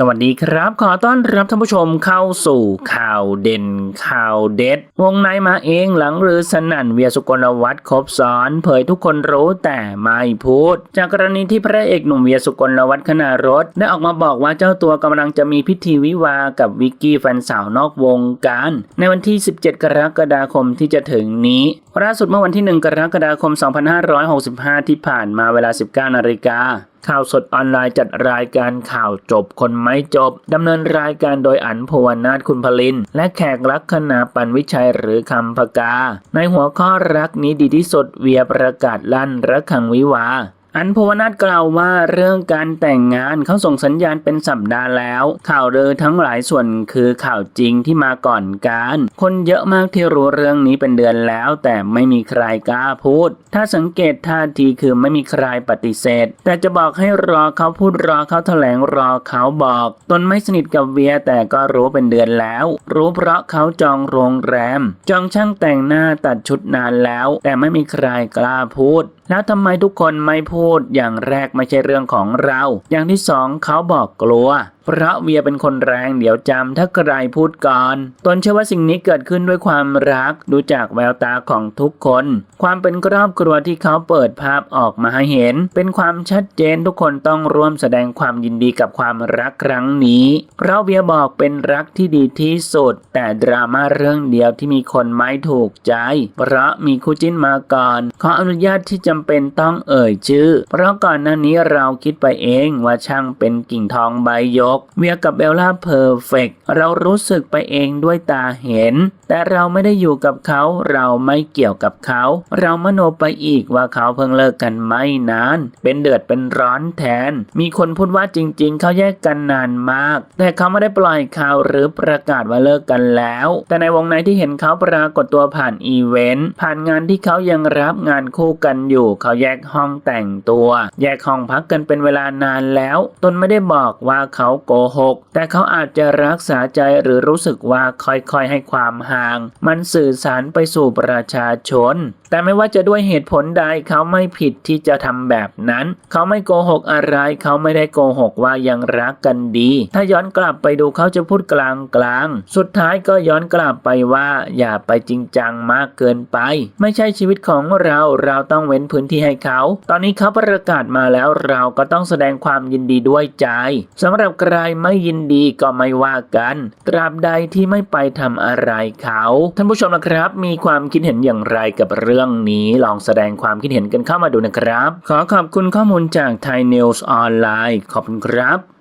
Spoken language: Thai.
สวัสดีครับ ขอต้อนรับท่านผู้ชมเข้าสู่ข่าวเด่นข่าวเด็ด วงในมาเองหลังรือสนั่นเวียสุกลวัฒน์ครบซ้อนเผยทุกคนรู้แต่ไม่พูด จากกรณีที่พระเอกหนุ่มเวียสุกลวัฒน์คณารถได้ออกมาบอกว่าเจ้าตัวกำลังจะมีพิธีวิวากับวิกกี้แฟนสาวนอกวงการ ในวันที่ 17 กรกฎาคมที่จะถึงนี้ล่าสุดเมื่อวันที่ 1 กรกฎาคม 2565 ที่ผ่านมาเวลา 19นาฬิกา ข่าวสดออนไลน์จัดรายการข่าวจบคนไม่จบดำเนินรายการโดยอันพวนาถคุณพลิน และแขกรักคณาปันวิชัยหรือคำพกา ในหัวข้อรักนี้ดีที่สุดเวียประกาศลั่นรักขังวิวา อันพวนาถกล่าวว่าเรื่องการแต่งงานเขาส่งสัญญาณเป็นสัปดาห์แล้ว ข่าวเรือทั้งหลายส่วนคือข่าวจริงที่มาก่อนการ คนเยอะมากที่รู้เรื่องนี้เป็นเดือนแล้ว แต่ไม่มีใครกล้าพูด ถ้าสังเกตท่าทีคือไม่มีใครปฏิเสธ แต่จะบอกให้รอเขาพูดรอเขาแถลงรอเขาบอก ตนไม่สนิทกับเวียแต่ก็รู้เป็นเดือนแล้ว รู้เพราะเขาจองโรงแรม จองช่างแต่งหน้าตัดชุดนานแล้ว แต่ไม่มีใครกล้าพูด แล้วทำไมทุกคนไม่พูดอย่างแรกไม่ใช่เรื่องของเรา อย่างที่สองเขาบอกกลัว พราะเวียเป็นคนแรงเดี๋ยวจำถ้าใครพูดก่อนตนเชื่อว่าสิ่งนี้เกิดขึ้นด้วยความรักดูจากแววตาของทุกคน ความเป็นครอบครัวที่เขาเปิดภาพออกมาให้เห็น เป็นความชัดเจนทุกคนต้องร่วมแสดงความยินดีกับความรักครั้งนี้เพราะเวียบอกเป็นรักที่ดีที่สุด แต่ดราม่าเรื่องเดียวที่มีคนไม่ถูกใจ เพราะมีคู่จิ้นมาก่อนขออนุญาตที่จำเป็นต้องเอ่ยชื่อ เพราะก่อนหน้านี้เราคิดไปเองว่าช่างเป็นกิ่งทองใบยกเวียกับเบลล่าเพอร์เฟกเรารู้สึกไปเองด้วยตาเห็น แต่เราไม่ได้อยู่กับเขา เราไม่เกี่ยวกับเขา เรามโนไปอีกว่าเขาเพิ่งเลิกกันไม่นาน เป็นเดือดเป็นร้อนแทน มีคนพูดว่าจริง ๆ เขาแยกกันนานมาก แต่เขาไม่ได้ปล่อยข่าวหรือประกาศว่าเลิกกันแล้ว แต่ในวงในที่เห็นเขาปรากฏตัวผ่านอีเวนต์ผ่านงานที่เขายังรับงานคู่กันอยู่เขาแยกห้องแต่งตัว แยกห้องพักกันเป็นเวลานานแล้ว ตนไม่ได้บอกว่าเขาโกหก แต่เขาอาจจะรักษาใจหรือรู้สึกว่าค่อยๆให้ความห่าง มันสื่อสารไปสู่ประชาชน แต่ไม่ว่าจะด้วยเหตุผลใดเขาไม่ผิดที่จะทำแบบนั้น เขาไม่โกหกอะไรเขาไม่ได้โกหกว่ายังรักกันดี ถ้าย้อนกลับไปดูเขาจะพูดกลางกลางสุดท้ายก็ย้อนกลับไปว่าอย่าไปจริงจังมากเกินไป ไม่ใช่ชีวิตของเราเราต้องเว้นพื้นที่ให้เขา ตอนนี้เขาประกาศมาแล้วเราก็ต้องแสดงความยินดีด้วยใจสำหรับใครไม่ยินดีก็ไม่ว่ากัน ตราบใดที่ไม่ไปทำอะไรเขา ท่านผู้ชมนะครับ มีความคิดเห็นอย่างไรกับเรื่องนี้ ลองแสดงความคิดเห็นกันเข้ามาดูนะครับ ขอขอบคุณข้อมูลจากไทยนิวส์ออนไลน์ขอบคุณครับ